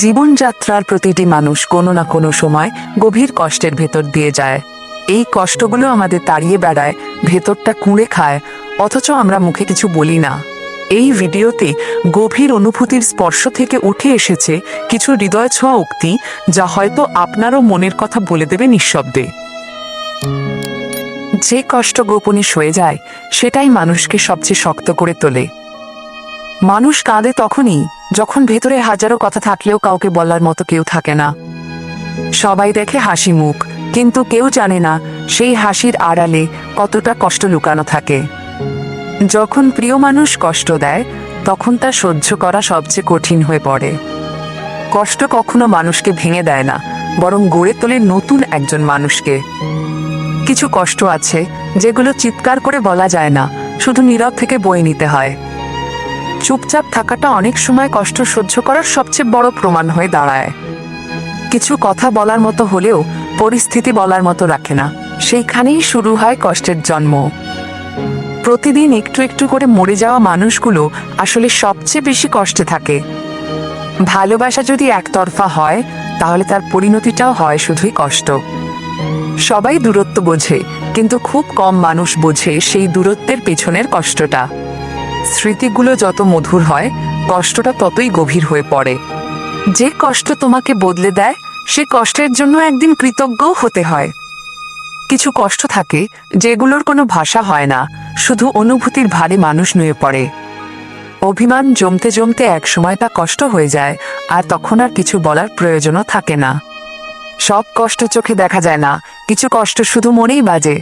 জীবনযাত্রার প্রতিটি মানুষ কোনো না কোনো সময় গভীর কষ্টের ভেতর দিয়ে যায়। এই কষ্টগুলো আমাদের তাড়িয়ে বেড়ায়, ভেতরটা কুঁড়ে খায়, অথচ আমরা মুখে কিছু বলি না। এই ভিডিওতে গভীর অনুভূতির স্পর্শ থেকে উঠে এসেছে কিছু হৃদয় ছোঁয়া উক্তি যা হয়তো আপনারও মনের কথা বলে দেবে নিঃশব্দে। যে কষ্ট গোপনে সয়ে যায়, সেটাই মানুষকে সবচেয়ে শক্ত করে তোলে। মানুষ কাঁদে তখনই যখন ভেতরে হাজারো কথা থাকলেও কাউকে বলার মতো কেউ থাকে না। সবাই দেখে হাসি মুখ, কিন্তু কেউ জানে না সেই হাসির আড়ালে কতটা কষ্ট লুকানো থাকে। যখন প্রিয় মানুষ কষ্ট দেয়, তখন তা সহ্য করা সবচেয়ে কঠিন হয়ে পড়ে। কষ্ট কখনো মানুষকে ভেঙে দেয় না, বরং গড়ে তোলে নতুন একজন মানুষকে। কিছু কষ্ট আছে, যেগুলো চিৎকার করে বলা যায় না, শুধু নীরব থেকে বয়ে নিতে হয়। চুপচাপ থাকাটা অনেক সময় কষ্ট সহ্য করার সবচেয়ে বড় প্রমাণ হয়ে দাঁড়ায়। কিছু কথা বলার মতো হলেও পরিস্থিতি বলার মতো রাখে না। সেইখানেই শুরু হয় কষ্টের জন্ম। প্রতিদিন একটু একটু করে মরে যাওয়া মানুষগুলো আসলে সবচেয়ে বেশি কষ্টে থাকে। ভালোবাসা যদি একতরফা হয়, তাহলে তার পরিণতিটাও হয় শুধুই কষ্ট। সবাই দূরত্ব বোঝে, কিন্তু খুব কম মানুষ বোঝে সেই দূরত্বের পেছনের কষ্টটা। স্মৃতিগুলো যত মধুর হয়, কষ্টটা ততই গভীর হয়ে পড়ে। যে কষ্ট তোমাকে বদলে দেয়, সে কষ্টের জন্য একদিন কৃতজ্ঞও হতে হয়। কিছু কষ্ট থাকে, যেগুলোর কোনো ভাষা হয় না, শুধু অনুভূতির ভারে মানুষ নুয়ে পড়ে। অভিমান জমতে জমতে এক সময় তা কষ্ট হয়ে যায়, আর তখন আর কিছু বলার প্রয়োজনও থাকে না। সব কষ্ট চোখে দেখা যায় না, কিছু কষ্ট শুধু মনেই বাজে।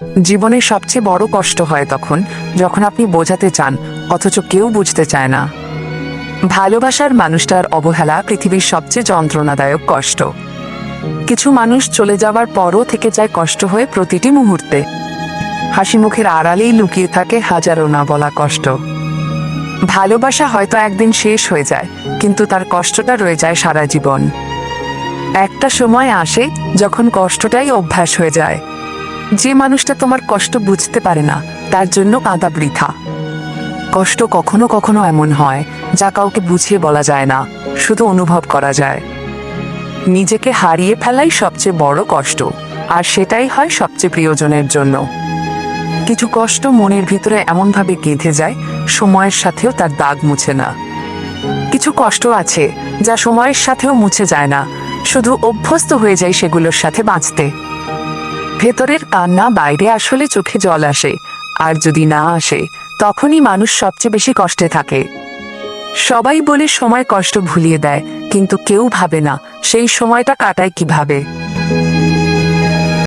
জীবনের সবচেয়ে বড় কষ্ট হয় তখন, যখন আপনি বোঝাতে চান, অথচ কেউ বুঝতে চায় না। ভালোবাসার মানুষটার অবহেলা পৃথিবীর সবচেয়ে যন্ত্রণাদায়ক কষ্ট। কিছু মানুষ চলে যাওয়ার পরও থেকে যায় কষ্ট হয়ে প্রতিটি মুহূর্তে। হাসি মুখের আড়ালেই লুকিয়ে থাকে হাজারো না বলা কষ্ট। ভালোবাসা হয়তো একদিন শেষ হয়ে যায়, কিন্তু তার কষ্টটা রয়ে যায় সারা জীবন। একটা সময় আসে যখন কষ্টটাই অভ্যাস হয়ে যায়। যে মানুষটা তোমার কষ্ট বুঝতে পারে না, তার জন্য কাঁদা বৃথা। কষ্ট কখনো কখনো এমন হয়, যা কাউকে বুঝিয়ে বলা যায় না, শুধু অনুভব করা যায়। নিজেকে হারিয়ে ফেলাই সবচেয়ে বড় কষ্ট, আর সেটাই হয় সবচেয়ে প্রিয়জনের জন্য। কিছু কষ্ট মনের ভিতরে এমনভাবে গেঁথে যায়, সময়ের সাথেও তার দাগ মুছে না। কিছু কষ্ট আছে, যা সময়ের সাথেও মুছে যায় না, শুধু অভ্যস্ত হয়ে যায় সেগুলোর সাথে বাঁচতে। ভেতরের কান্না বাইরে আসলে চোখে জল আসে। আর যদি না আসে, তখনই মানুষ সবচেয়ে বেশি কষ্টে থাকে। সবাই বলে সময় কষ্ট ভুলিয়ে দেয়, কিন্তু কেউ ভাবে না, সেই সময়টা কাটায় কীভাবে।